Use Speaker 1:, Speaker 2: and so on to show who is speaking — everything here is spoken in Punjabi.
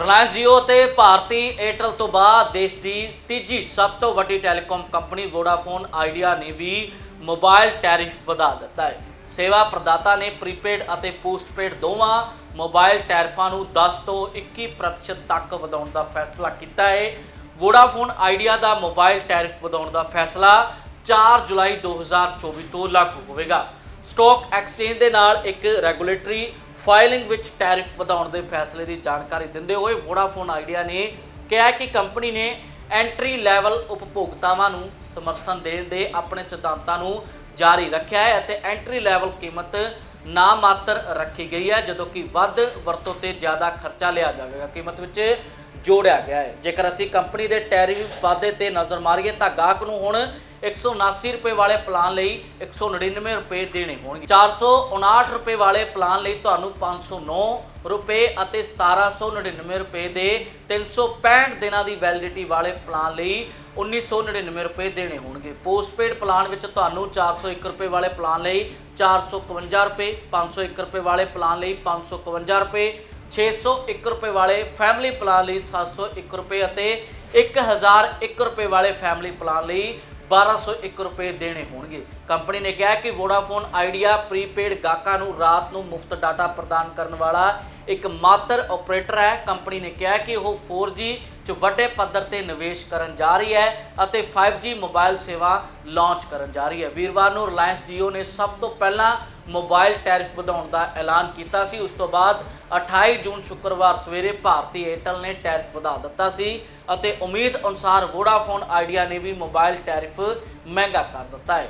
Speaker 1: ਰਿਲਾਇੰਸ Jio ਤੇ ਭਾਰਤੀ ਏਅਰਟੈਲ ਤੋਂ ਬਾਅਦ ਦੇਸ਼ ਦੀ ਤੀਜੀ ਸਭ ਤੋਂ ਵੱਡੀ ਟੈਲੀਕਾਮ ਕੰਪਨੀ ਵੋਡਾਫੋਨ ਆਈਡੀਆ ਨੇ ਵੀ ਮੋਬਾਈਲ ਟੈਰਿਫ ਵਧਾ ਦਿੱਤਾ ਹੈ। ਸੇਵਾ ਪ੍ਰਦਾਤਾ ਨੇ ਪ੍ਰੀਪੇਡ ਅਤੇ ਪੋਸਟਪੇਡ ਦੋਵਾਂ ਮੋਬਾਈਲ ਟੈਰਿਫਾਂ ਨੂੰ 10 ਤੋਂ 21% ਤੱਕ ਵਧਾਉਣ ਦਾ ਫੈਸਲਾ ਕੀਤਾ ਹੈ। ਵੋਡਾਫੋਨ ਆਈਡੀਆ ਦਾ ਮੋਬਾਈਲ ਟੈਰਿਫ ਵਧਾਉਣ ਦਾ ਫੈਸਲਾ 4 ਜੁਲਾਈ 2024 ਤੋਂ ਲਾਗੂ ਹੋਵੇਗਾ। ਸਟਾਕ ਐਕਸਚੇਂਜ ਦੇ ਨਾਲ ਇੱਕ ਰੈਗੂਲੇਟਰੀ ਫਾਈਲਿੰਗ ਵਿੱਚ ਟੈਰਿਫ ਵਧਾਉਣ ਦੇ ਫੈਸਲੇ ਦੀ ਜਾਣਕਾਰੀ ਦਿੰਦੇ ਹੋਏ ਵੋਡਾਫੋਨ ਆਈਡੀਆ ਨੇ ਕਿਹਾ ਕਿ ਕੰਪਨੀ ਨੇ ਐਂਟਰੀ ਲੈਵਲ ਉਪਭੋਗਤਾਵਾਂ ਨੂੰ ਸਮਰਥਨ ਦੇਣ ਦੇ ਆਪਣੇ ਸਿਧਾਂਤਾਂ ਨੂੰ ਜਾਰੀ ਰੱਖਿਆ ਹੈ ਅਤੇ ਐਂਟਰੀ ਲੈਵਲ ਕੀਮਤ ਨਾ ਮਾਤਰ ਰੱਖੀ ਗਈ ਹੈ, ਜਦੋਂ ਕਿ ਵੱਧ ਵਰਤੋਂ ਤੇ ਜ਼ਿਆਦਾ ਖਰਚਾ ਲਿਆ ਜਾਵੇਗਾ। ਕੀਮਤ ਵਿੱਚ ਜੋੜਿਆ ਗਿਆ ਹੈ। ਜੇਕਰ ਅਸੀਂ ਕੰਪਨੀ ਦੇ ਟੈਰਿਫ ਵਾਧੇ ਤੇ ਨਜ਼ਰ ਮਾਰੀਏ ਤਾਂ ਗਾਹਕ ਨੂੰ ਹੁਣ 179 ਰੁਪਏ ਵਾਲੇ ਪਲਾਨ ਲਈ 199 ਰੁਪਏ ਦੇਣੇ ਹੋਣਗੇ। 459 ਰੁਪਏ ਵਾਲੇ ਪਲਾਨ ਲਈ ਤੁਹਾਨੂੰ 509 ਰੁਪਏ ਅਤੇ 1799 ਰੁਪਏ ਦੇ 365 ਦਿਨਾਂ ਦੀ ਵੈਲਿਡਿਟੀ ਵਾਲੇ ਪਲਾਨ ਲਈ 1999 ਰੁਪਏ ਦੇਣੇ ਹੋਣਗੇ। ਪੋਸਟਪੇਡ ਪਲਾਨ ਵਿੱਚ ਤੁਹਾਨੂੰ 401 ਰੁਪਏ ਵਾਲੇ ਪਲਾਨ ਲਈ 451 ਰੁਪਏ 501 ਰੁਪਏ ਵਾਲੇ ਪਲਾਨ ਲਈ 551 ਰੁਪਏ 601 ਰੁਪਏ ਵਾਲੇ ਫੈਮਿਲੀ ਪਲਾਨ ਲਈ 701 ਰੁਪਏ ਅਤੇ 1001 ਰੁਪਏ ਵਾਲੇ ਫੈਮਿਲੀ ਪਲਾਨ ਲਈ 1201 ਰੁਪਏ ਦੇਣੇ ਹੋਣਗੇ। ਕੰਪਨੀ ਨੇ ਕਿਹਾ ਕਿ ਵੋਡਾਫੋਨ ਆਈਡੀਆ ਪ੍ਰੀਪੇਡ ਗਾਹਕਾਂ ਨੂੰ ਰਾਤ ਨੂੰ ਮੁਫਤ ਡਾਟਾ ਪ੍ਰਦਾਨ ਕਰਨ ਵਾਲਾ ਇੱਕ ਮਾਤਰ ਆਪਰੇਟਰ ਹੈ। ਕੰਪਨੀ ਨੇ ਕਿਹਾ ਕਿ ਉਹ 4G ਚ ਵੱਡੇ ਪੱਧਰ ਤੇ ਨਿਵੇਸ਼ ਕਰਨ ਜਾ ਰਹੀ ਹੈ ਅਤੇ 5G ਮੋਬਾਈਲ ਸੇਵਾ ਲਾਂਚ ਕਰਨ ਜਾ ਰਹੀ ਹੈ। ਵੀਰਵਾਰ ਨੂੰ ਰਿਲਾਇੰਸ Jio ਨੇ ਸਭ ਤੋਂ ਪਹਿਲਾਂ ਮੋਬਾਈਲ ਟੈਰਿਫ ਵਧਾਉਣ ਦਾ ਐਲਾਨ ਕੀਤਾ ਸੀ। ਉਸ ਤੋਂ ਬਾਅਦ 28 ਜੂਨ ਸ਼ੁੱਕਰਵਾਰ ਸਵੇਰੇ ਭਾਰਤੀ ਏਅਰਟੈਲ ਨੇ ਟੈਰਿਫ ਵਧਾ ਦਿੱਤਾ ਸੀ ਅਤੇ ਉਮੀਦ ਅਨੁਸਾਰ ਵੋਡਾਫੋਨ ਆਈਡੀਆ ਨੇ ਵੀ ਮੋਬਾਈਲ ਟੈਰਿਫ ਮਹਿੰਗਾ ਕਰ ਦਿੱਤਾ ਹੈ।